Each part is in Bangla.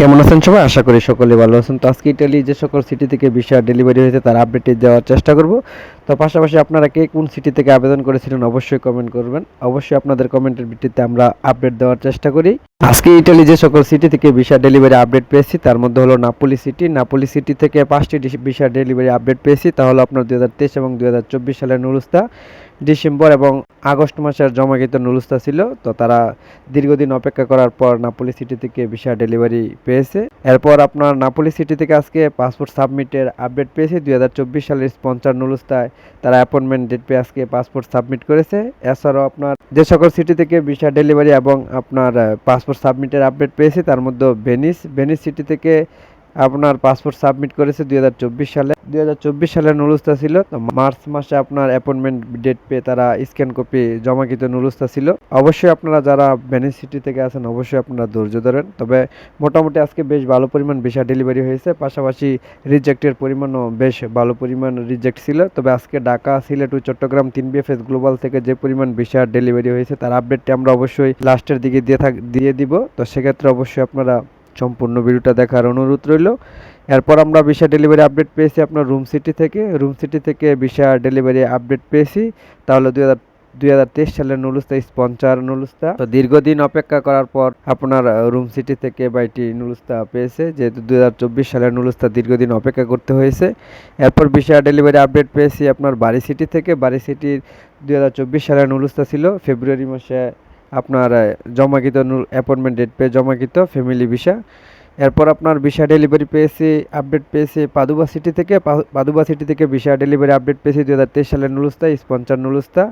কেমন আছেন সবাই? আশা করি সকলে ভালো আছেন। তো আজকে ইটালি যে সকল সিটি থেকে ভিসা ডেলিভারি হয়েছে, তার আপডেটটি দেওয়ার চেষ্টা করব। তো পাশাপাশি আপনারা কে কোন সিটি থেকে আবেদন করেছিলেন, অবশ্যই কমেন্ট করবেন। অবশ্যই আপনাদের কমেন্টের ভিত্তিতে আমরা আপডেট দেওয়ার চেষ্টা করি। আজকে ইটালি যে সকল সিটি থেকে ভিসা ডেলিভারি আপডেট পেয়েছি, তার মধ্যে হলো নাপোলি সিটি নাপোলি সিটি থেকে পাঁচটি ভিসা ডেলিভারি আপডেট পেয়েছি, তা হলো আপনার দুই হাজার তেইশ এবং দুই হাজার চব্বিশ সালের নুরুস্তা ডিসেম্বর এবং আগস্ট মাসের জমাকৃত নুরুস্তা ছিল। তো তারা দীর্ঘদিন অপেক্ষা করার পর নাপোলি সিটি থেকে ভিসা ডেলিভারি পেয়েছে। এরপর আপনার নাপোলি সিটি থেকে আজকে পাসপোর্ট সাবমিটের আপডেট পেয়েছি। দুই হাজার চব্বিশ সালের স্পন্সার নুরুস্তায় তারা অ্যাপয়েন্টমেন্ট ডেট পেয়ে আজকে পাসপোর্ট সাবমিট করেছে। এছাড়াও আপনার যে সকল সিটি থেকে ভিসা ডেলিভারি এবং আপনার পাসপোর্ট সাবমিটের আপডেট পেয়েছি। তার মধ্যে ভেনিস ভেনিস সিটি থেকে আপনার পাসপোর্ট সাবমিট করেছে দুই হাজার চব্বিশ সালে। দুই সালের নুরুস্তা ছিল, তো মার্চ মাসে আপনার অ্যাপয়েন্টমেন্ট ডেট পেয়ে তারা স্ক্যান কপি জমাকৃত নুরুস্তা ছিল। অবশ্যই আপনারা যারা ভেনিস সিটি থেকে আছেন, অবশ্যই আপনারা ধৈর্য ধরেন। তবে মোটামুটি আজকে বেশ ভালো পরিমাণ ভিসা ডেলিভারি হয়েছে, পাশাপাশি রিজেক্টের পরিমাণও বেশ ভালো পরিমাণ রিজেক্ট ছিল। তবে আজকে ঢাকা, সিলেট ও চট্টগ্রাম তিন বিএফএস গ্লোবাল থেকে যে পরিমাণ ভিসা ডেলিভারি হয়েছে, তার আপডেটটি আমরা অবশ্যই লাস্টের দিকে দিয়ে থাক দিয়ে দিব। তো সেক্ষেত্রে অবশ্যই আপনারা সম্পূর্ণ ভিডিওটা দেখার অনুরোধ রইল। এরপর আমরা ভিসা ডেলিভারি আপডেট পেয়েছি আপনার রুম সিটি থেকে। রুম সিটি থেকে ভিসা ডেলিভারি আপডেট পেয়েছি। তাহলে দুই হাজার দুই হাজার তেইশ সালের নুলুস্তা স্পন্সার নুলুস্তা। তো দীর্ঘদিন অপেক্ষা করার পর আপনার রুম সিটি থেকে বাইটি নুলুস্তা পেয়েছে। যেহেতু দুই হাজার চব্বিশ সালের নুলুস্তা দীর্ঘদিন অপেক্ষা করতে হয়েছে। এরপর ভিসা ডেলিভারি আপডেট পেয়েছি আপনার বাড়ি সিটি থেকে। বাড়ি সিটির দুই হাজার চব্বিশ সালের নুলুস্তা ছিল। ফেব্রুয়ারি মাসে আপনার জমাকৃত অ্যাপয়েন্টমেন্ট ডেট পেয়ে জমাকৃত ফ্যামিলি ভিসা এরপর আপনার ভিসা ডেলিভারি পেয়েছি আপডেট পেয়েছি পাদুবা সিটি থেকে পাদুবা সিটি থেকে ভিসা ডেলিভারি আপডেট পেয়েছি দু হাজার তেইশ সালের নুলুস্তা স্পন্সার নুলুস্তা।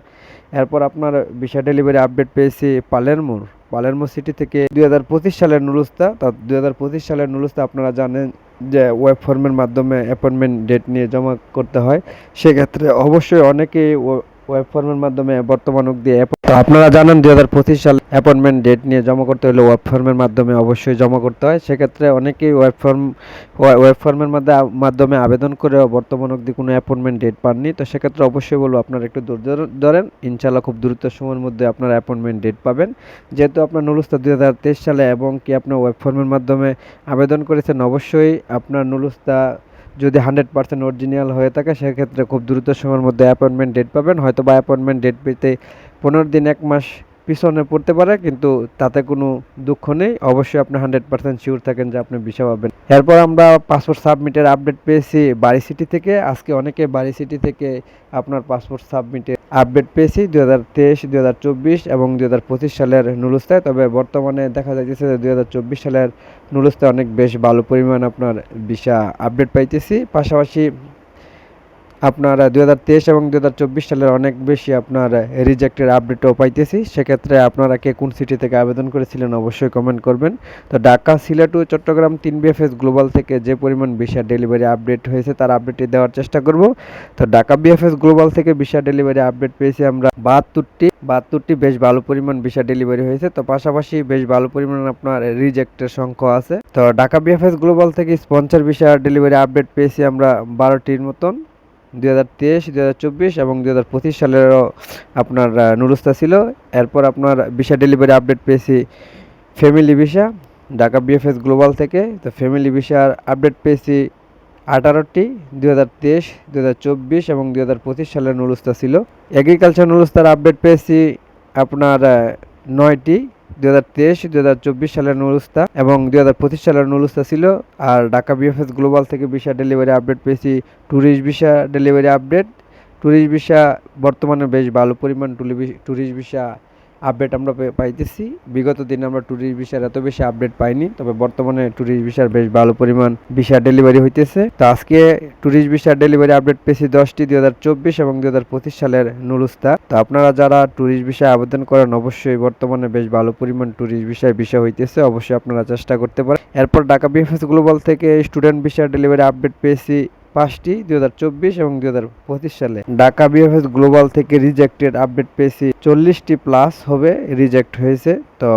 এরপর আপনার ভিসা ডেলিভারি আপডেট পেয়েছি পালেরমোর পালেরমো সিটি থেকে দুই হাজার পঁচিশ সালের নুলুস্তা। তা দুই হাজার পঁচিশ সালের নুলুস্তা আপনারা জানেন যে ওয়েব ফর্মের মাধ্যমে অ্যাপয়েন্টমেন্ট ডেট নিয়ে জমা করতে হয়। সেক্ষেত্রে অবশ্যই অনেকেই ওয়েব ফর্মের মাধ্যমে বর্তমান অব্দি তো আপনারা জানেন দুই হাজার পঁচিশ সাল অ্যাপয়েন্টমেন্ট ডেট নিয়ে জমা করতে হলে ওয়েব ফর্মের মাধ্যমে অবশ্যই জমা করতে হয়। সেক্ষেত্রে অনেকেই ওয়েব ফর্ম ওয়েব ফর্মের মধ্যে মাধ্যমে আবেদন করেও বর্তমান অব্দি কোনো অ্যাপয়েন্টমেন্ট ডেট পাননি। তো সেক্ষেত্রে অবশ্যই বলব আপনারা একটু দূর ধরেন ইনশাল্লাহ খুব দ্রুত সময়ের মধ্যে আপনারা অ্যাপয়েন্টমেন্ট ডেট পাবেন। যেহেতু আপনার নুলুস্তা দুই হাজার তেইশ সালে এবং কি আপনার ওয়েব ফর্মের মাধ্যমে আবেদন করেছেন, অবশ্যই আপনার নুলুস্তা যদি হান্ড্রেড পার্সেন্ট অরিজিনাল হয়ে থাকে, সেক্ষেত্রে খুব দ্রুত সময়ের মধ্যে অ্যাপয়েন্টমেন্ট ডেট পাবেন। হয়তো বা অ্যাপয়েন্টমেন্ট ডেট পেতে পনেরো দিন, এক মাস পিছনে পড়তে পারে, কিন্তু তাতে কোনো দুঃখ নেই। অবশ্যই আপনি হান্ড্রেড পার্সেন্ট শিওর থাকেন যে আপনি ভিসা পাবেন। এরপর আমরা পাসপোর্ট সাবমিটের আপডেট পেয়েছি বাড়ি সিটি থেকে। আজকে অনেকে বাড়ি সিটি থেকে আপনার পাসপোর্ট সাবমিটের আপডেট পেয়েছি দু হাজার তেইশ দু হাজার চব্বিশ এবং দু হাজার পঁচিশ সালের নুরুস্তায় তবে বর্তমানে দেখা যাইতেছে যে দু হাজার চব্বিশ সালের নুরুস্তায় অনেক বেশ ভালো পরিমাণ আপনার ভিসা আপডেট পাইতেছি। পাশাপাশি আপনার দুই হাজার তেইশ এবং দু হাজার চব্বিশ সালের অনেক বেশি আপনার রিজেক্টের আপডেটও পাইতেছি। সেক্ষেত্রে আপনারা কে কোন সিটি থেকে আবেদন করেছিলেন অবশ্যই কমেন্ট করবেন। তো ঢাকা, সিলেট ও চট্টগ্রাম তিন বিএফএস গ্লোবাল থেকে যে পরিমাণ ভিসা ডেলিভারি আপডেট হয়েছে, তার আপডেটটি দেওয়ার চেষ্টা করব। তো ঢাকা বিএফএস গ্লোবাল থেকে ভিসা ডেলিভারি আপডেট পেয়েছি আমরা বাহাত্তরটি। বাহাত্তরটি বেশ ভালো পরিমাণ ভিসা ডেলিভারি হয়েছে। তো পাশাপাশি বেশ ভালো পরিমাণ আপনার রিজেক্টের সংখ্যা আছে। তো ঢাকা বিএফএস গ্লোবাল থেকে স্পন্সর ভিসা ডেলিভারি আপডেট পেয়েছি আমরা বারোটির মতন। দুই হাজার তেইশ হাজার চব্বিশ এবং দুই হাজার পঁচিশ সালেরও আপনার নুরুস্তা ছিল। এরপর আপনার ভিসা ডেলিভারি আপডেট পেয়েছি family visa Dhaka BFS global থেকে। তো ফ্যামিলি ভিসার আপডেট পেয়েছি আঠারোটি, দুই হাজার তেইশ, দুই হাজার চব্বিশ এবং দুই হাজার পঁচিশ সালের নুরুস্তা ছিল। এগ্রিকালচার নুরুস্তার আপডেট পেয়েছি আপনার নয়টি। দু হাজার তেইশ, দুই হাজার চব্বিশ সালের নুরুস্তা এবং দুই হাজার পঁচিশ সালের নুরুস্তা ছিল। আর ঢাকা বিএফএস গ্লোবাল থেকে ভিসা ডেলিভারি আপডেট পেয়েছি। Tourist visa delivery update tourist visa বর্তমানে বেশ ভালো পরিমাণ ট্যুরিস্ট ভিসা আপডেট আমরা পাইতেছি। বিগত দিনে আমরা ট্যুরিস্ট ভিসার এত বেশি আপডেট পাইনি, তবে বর্তমানে ট্যুরিস্ট ভিসার বেশ ভালো পরিমাণ ভিসা ডেলিভারি হইতেছে। তো আজকে ট্যুরিস্ট ভিসার ডেলিভারি আপডেট পেয়েছি দশটি, দুই হাজার চব্বিশ এবং দুই হাজার পঁচিশ সালের নুরুস্তা তো আপনারা যারা ট্যুরিস্ট ভিসায় আবেদন করেন, অবশ্যই বর্তমানে বেশ ভালো পরিমাণ ট্যুরিস্ট ভিসায় ভিসা হইতেছে, অবশ্যই আপনারা চেষ্টা করতে পারেন। এরপর ঢাকা বিএফএস গ্লোবাল থেকে স্টুডেন্ট ভিসার ডেলিভারি আপডেট পেয়েছি পাঁচটি, দুই হাজার চব্বিশ এবং দুই হাজার পঁচিশ সালে। ঢাকা বিএফএস গ্লোবাল থেকে রিজেক্টেড আপডেট পেয়েছি চল্লিশটি প্লাস হবে রিজেক্ট হয়েছে। তো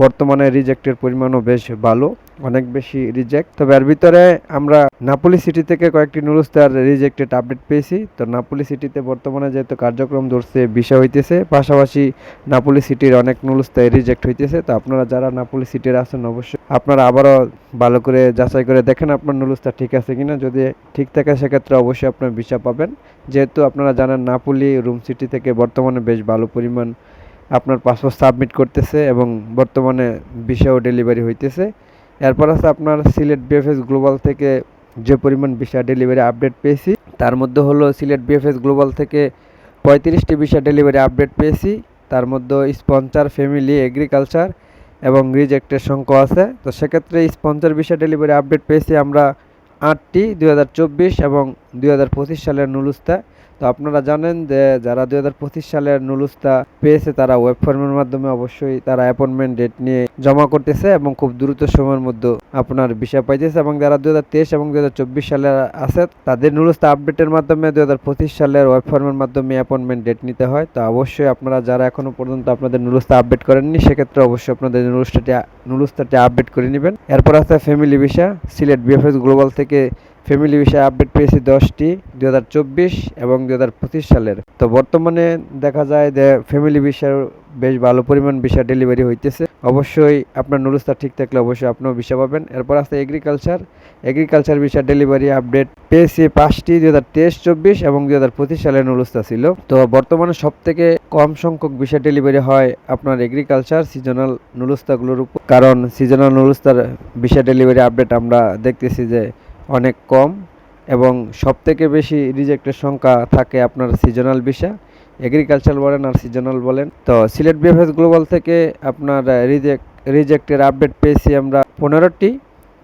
বর্তমানে রিজেক্টের পরিমাণও বেশ ভালো, অনেক বেশি রিজেক্ট তবে এর ভিতরে আমরা নাপোলি সিটি থেকে কয়েকটি নুরুস্তার রিজেক্টেড আপডেট পেয়েছি। তো নাপোলি সিটিতে বর্তমানে যেহেতু কার্যক্রম ধরছে, বিষয় হইতেছে, পাশাপাশি নাপোলি সিটির অনেক নুরুস্তায় রিজেক্ট হইতেছে। তো আপনারা যারা নাপোলি সিটির আছেন, অবশ্যই আপনারা আবারও ভালো করে যাচাই করে দেখেন আপনার নুরুস্তা ঠিক আছে কিনা। যদি ঠিক থাকে, সেক্ষেত্রে অবশ্যই আপনার ভিসা পাবেন। যেহেতু আপনারা জানেন নাপোলি রুম সিটি থেকে বর্তমানে বেশ ভালো পরিমাণ আপনার পাসপোর্ট সাবমিট করতেছে এবং বর্তমানে ভিসাও ডেলিভারি হইতেছে। এরপর আছে আপনার সিলেট বিএফএস গ্লোবাল থেকে যে পরিমাণ ভিসা ডেলিভারি আপডেট পেয়েছি, তার মধ্যে হলো সিলেট বিএফএস গ্লোবাল থেকে পঁয়ত্রিশটি ভিসা ডেলিভারি আপডেট পেয়েছি, তার মধ্যে স্পন্সার ফ্যামিলি এগ্রিকালচার এবং রিজেক্টের সংখ্যা আছে। তো সেক্ষেত্রে স্পন্সর ভিসা ডেলিভারি আপডেট পেয়েছি আমরা আটটি, দুই হাজার চব্বিশ এবং দুই হাজার পঁচিশ সালের নুলুস্তা। তো আপনারা জানেন যে যারা দুই হাজার পঁচিশ সালের নুলুস্তা পেয়েছে, তারা ওয়েব ফর্মের মাধ্যমে অবশ্যই তারা অ্যাপয়েন্টমেন্ট ডেট নিয়ে জমা করতেছে এবং খুব দ্রুত সময়ের মধ্যে আপনার বিষয় পাইতেছে এবং যারা দুই হাজার তেইশ এবং দুই হাজার চব্বিশ সালে আছে, তাদের নুলুস্তা আপডেটের মাধ্যমে দুই হাজার পঁচিশ সালের ওয়েব ফর্মের মাধ্যমে অ্যাপয়েন্টমেন্ট ডেট নিতে হয়। তো অবশ্যই আপনারা যারা এখনও পর্যন্ত আপনাদের নুলুস্তা আপডেট করেননি, সেক্ষেত্রে অবশ্যই আপনাদের নুলুস্তাটি নুলুস্তাটি আপডেট করে নেবেন। এরপর আছে family visa Sylhet BFS global থেকে ফ্যামিলি বিষয়ে আপডেট পেয়েছি দশটি, দুই এবং দুই হাজার পঁচিশ সালের। তো বর্তমানে দেখা যায় যে ফ্যামিলি বিষয়ের বেশ ভালো পরিমাণ ভিসা ডেলিভারি হইতেছে। অবশ্যই আপনার নুরুস্তা ঠিক থাকলে অবশ্যই আপনিও ভিসা পাবেন। এরপর আছে agriculture agriculture visa delivery update পেয়েছি পাঁচটি, দুই হাজার তেইশ, চব্বিশ এবং দুই হাজার পঁচিশ সালের নুরুস্তা ছিল। তো বর্তমানে সব থেকে কম সংখ্যক বিষয় ডেলিভারি হয় আপনার এগ্রিকালচার সিজনাল নুরুস্তাগুলোর উপর। কারণ সিজনাল নুরুস্তার ভিসা ডেলিভারি আপডেট আমরা দেখতেছি যে অনেক কম এবং সবথেকে বেশি রিজেক্টের সংখ্যা থাকে আপনার সিজনাল ভিসা এগ্রিকালচার বলেন আর সিজনাল বলেন। তো সিলেট বিএফএস গ্লোবাল থেকে আপনার রিজেক্ট রিজেক্টের আপডেট পেয়েছি আমরা পনেরোটি।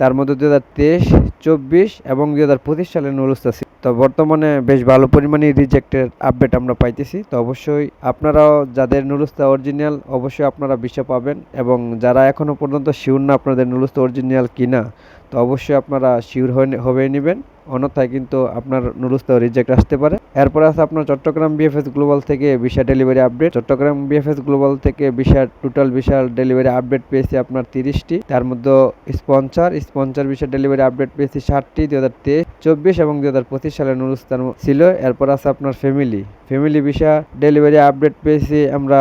তার মধ্যে দু হাজার তেইশ, চব্বিশ এবং দু হাজার পঁচিশ সালে নুরুস্তা ছিল তো বর্তমানে বেশ ভালো পরিমাণে রিজেক্টের আপডেট আমরা পাইতেছি। তো অবশ্যই আপনারাও যাদের নুরুস্তা অরিজিনাল অবশ্যই আপনারা বিষয় পাবেন এবং যারা এখনও পর্যন্ত শিওর না আপনাদের নুরুস্তা অরিজিনাল কিনা তো অবশ্যই আপনারা শিওর হয়ে নেবেন। অন্যথায় কিন্তু আপনার নুরুস্তাও রিজেক্ট আসতে পারে। এরপর আছে আপনার চট্টগ্রাম বিএফএস গ্লোবাল থেকে visa delivery update Chattogram BFS global থেকে visa total visa delivery update পেয়েছি আপনার তিরিশটি। তার মধ্যে sponsor sponsor visa delivery update পেয়েছি ষাটটি দু হাজার তেইশ, চব্বিশ এবং দু হাজার পঁচিশ সালে নুরুস্তান ছিল। এরপর আছে আপনার family family visa delivery update পেয়েছি আমরা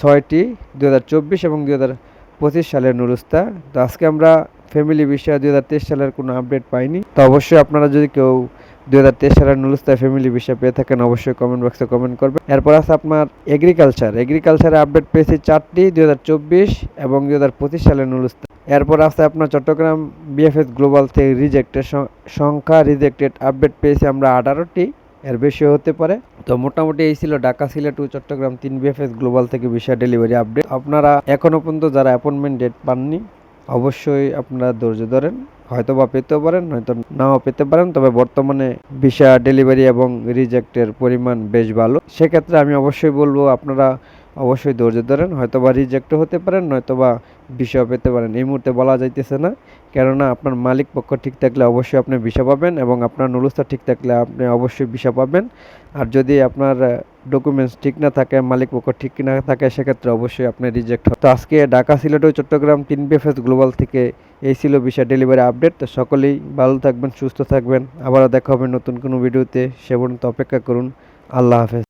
ছয়টি দু হাজার চব্বিশ এবং দু পঁচিশ সালের নুরুস্তা। তো আজকে আমরা ফ্যামিলি বিষয়ে দুই হাজার তেইশ সালের কোনো আপডেট পাইনি। তো অবশ্যই আপনারা যদি কেউ দুই হাজার তেইশ সালের নুলুস্তায় ফ্যামিলি বিষয় পেয়ে থাকেন, অবশ্যই কমেন্ট বক্সে কমেন্ট করবেন। এরপর আছে আপনার এগ্রিকালচার এগ্রিকালচারে আপডেট পেয়েছি চারটি দুই হাজার চব্বিশ এবং দুই হাজার পঁচিশ সালের নুলুস্তা এরপর আছে আপনার চট্টগ্রাম বিএফএস গ্লোবাল থেকে রিজেক্টের সংখ্যা রিজেক্টেড আপডেট পেয়েছি আমরা আঠারোটি, এর বেশি হতে পারে। তো মোটামুটি এই ছিল ঢাকা সিলেট ও চট্টগ্রাম তিন বিএফএস গ্লোবাল থেকে বিষয় ডেলিভারি আপডেট আপনারা এখনও পর্যন্ত যারা অ্যাপয়েন্টমেন্ট ডেট পাননি অবশ্যই আপনারা ধৈর্য ধরেন হয়তো বা পেতেও পারেন, হয়তো নাও পেতে পারেন, তবে বর্তমানে ভিসা ডেলিভারি এবং রিজেক্টের পরিমাণ বেশ ভালো। সেক্ষেত্রে আমি অবশ্যই বলব, আপনারা অবশ্যই ধৈর্য ধরেন হয়তো বা রিজেক্টও হতে পারেন নয়তো বা ভিসাও পেতে পারেন। এই মুহূর্তে বলা যাইতেছে না কেননা আপনার মালিক পক্ষ ঠিক থাকলে অবশ্যই আপনি ভিসা পাবেন এবং আপনার নুলুস্তা ঠিক থাকলে আপনি অবশ্যই ভিসা পাবেন। আর যদি আপনার ডকুমেন্টস ঠিক না থাকে, মালিক পক্ষ ঠিক না থাকে, সেক্ষেত্রে অবশ্যই আপনি রিজেক্ট তো আজকে ঢাকা, সিলেট ও চট্টগ্রাম তিন বিএফএস গ্লোবাল থেকে এই ছিল ভিসা ডেলিভারি আপডেট তো সকলেই ভালো থাকবেন, সুস্থ থাকবেন। আবারও দেখা হবে নতুন কোনো ভিডিওতে। সে পর্যন্ত অপেক্ষা করুন। আল্লাহ হাফেজ।